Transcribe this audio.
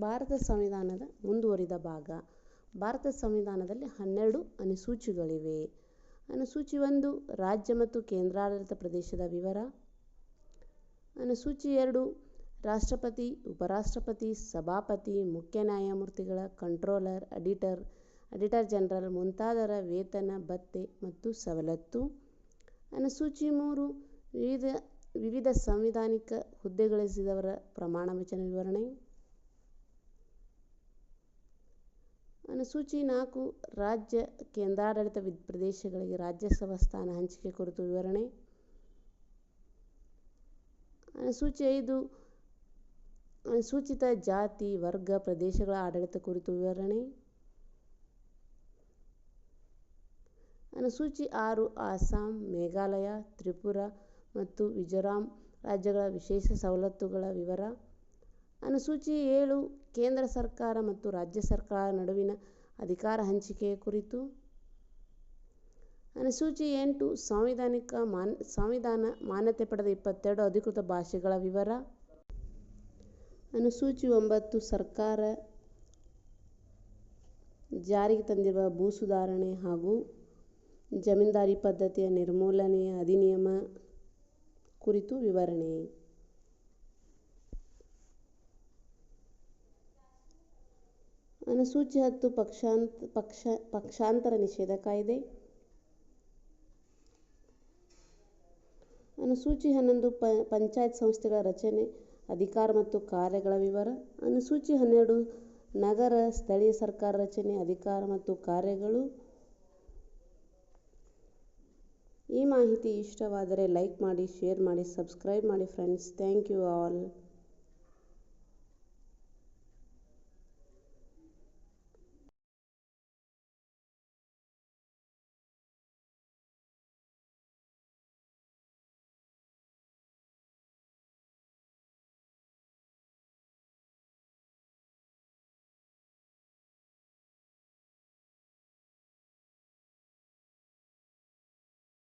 ಭಾರತ ಸಂವಿಧಾನದ ಮುಂದುವರಿದ ಭಾಗ. ಭಾರತ ಸಂವಿಧಾನದಲ್ಲಿ ಹನ್ನೆರಡು ಅನುಸೂಚಿಗಳಿವೆ. ಅನುಸೂಚಿ ಒಂದು, ರಾಜ್ಯ ಮತ್ತು ಕೇಂದ್ರಾಡಳಿತ ಪ್ರದೇಶದ ವಿವರ. ಅನುಸೂಚಿ ಎರಡು, ರಾಷ್ಟ್ರಪತಿ, ಉಪರಾಷ್ಟ್ರಪತಿ, ಸಭಾಪತಿ, ಮುಖ್ಯ ನ್ಯಾಯಮೂರ್ತಿಗಳ, ಕಂಟ್ರೋಲರ್ ಅಡಿಟರ್ ಅಡಿಟರ್ ಜನರಲ್, ಮುಂತಾದರ ವೇತನ, ಭತ್ತೆ ಮತ್ತು ಸವಲತ್ತು. ಅನುಸೂಚಿ ಮೂರು, ವಿವಿಧ ವಿವಿಧ ಸಂವಿಧಾನಿಕ ಹುದ್ದೆಗಳಿಸಿದವರ ಪ್ರಮಾಣ ವಚನ ವಿವರಣೆ. ಅನುಸೂಚಿ ನಾಲ್ಕು, ರಾಜ್ಯ ಕೇಂದ್ರಾಡಳಿತ ಪ್ರದೇಶಗಳಿಗೆ ರಾಜ್ಯಸಭಾ ಸ್ಥಾನ ಹಂಚಿಕೆ ಕುರಿತು ವಿವರಣೆ. ಅನುಸೂಚಿ ಐದು, ಅನುಸೂಚಿತ ಜಾತಿ, ವರ್ಗ, ಪ್ರದೇಶಗಳ ಆಡಳಿತ ಕುರಿತು ವಿವರಣೆ. ಅನುಸೂಚಿ ಆರು, ಅಸ್ಸಾಂ, ಮೇಘಾಲಯ, ತ್ರಿಪುರ ಮತ್ತು ಮಿಜೋರಾಂ ರಾಜ್ಯಗಳ ವಿಶೇಷ ಸವಲತ್ತುಗಳ ವಿವರ. ಅನುಸೂಚಿ ಏಳು ಕೇಂದ್ರ ಸರ್ಕಾರ ಮತ್ತು ರಾಜ್ಯ ಸರ್ಕಾರ ನಡುವಿನ ಅಧಿಕಾರ ಹಂಚಿಕೆ ಕುರಿತು ಅನುಸೂಚಿ ಎಂಟು, ಸಾಂವಿಧಾನಿಕ ಮಾನ್, ಸಂವಿಧಾನ ಮಾನ್ಯತೆ ಪಡೆದ ಇಪ್ಪತ್ತೆರಡು ಅಧಿಕೃತ ಭಾಷೆಗಳ ವಿವರ. ಅನುಸೂಚಿ ಒಂಬತ್ತು, ಸರ್ಕಾರ ಜಾರಿಗೆ ತಂದಿರುವ ಭೂ ಸುಧಾರಣೆ ಹಾಗೂ ಜಮೀನ್ದಾರಿ ಪದ್ಧತಿಯ ನಿರ್ಮೂಲನೆಯ ಅಧಿನಿಯಮ ಕುರಿತು ವಿವರಣೆ. ಅನುಸೂಚಿ ಹತ್ತು ಪಕ್ಷಾಂತ, ಪಕ್ಷ, ಪಕ್ಷಾಂತರ ನಿಷೇಧ ಕಾಯ್ದೆ. ಅನುಸೂಚಿ ಹನ್ನೊಂದು ಪ, ಪಂಚಾಯತ್ ಸಂಸ್ಥೆಗಳ ರಚನೆ, ಅಧಿಕಾರ ಮತ್ತು ಕಾರ್ಯಗಳ ವಿವರ. ಅನುಸೂಚಿ ಹನ್ನೆರಡು, ನಗರ ಸ್ಥಳೀಯ ಸರ್ಕಾರ ರಚನೆ, ಅಧಿಕಾರ ಮತ್ತು ಕಾರ್ಯಗಳು. ಈ ಮಾಹಿತಿ ಇಷ್ಟವಾದರೆ ಲೈಕ್ ಮಾಡಿ, ಶೇರ್ ಮಾಡಿ, ಸಬ್ಸ್ಕ್ರೈಬ್ ಮಾಡಿ ಫ್ರೆಂಡ್ಸ್. Thank you all.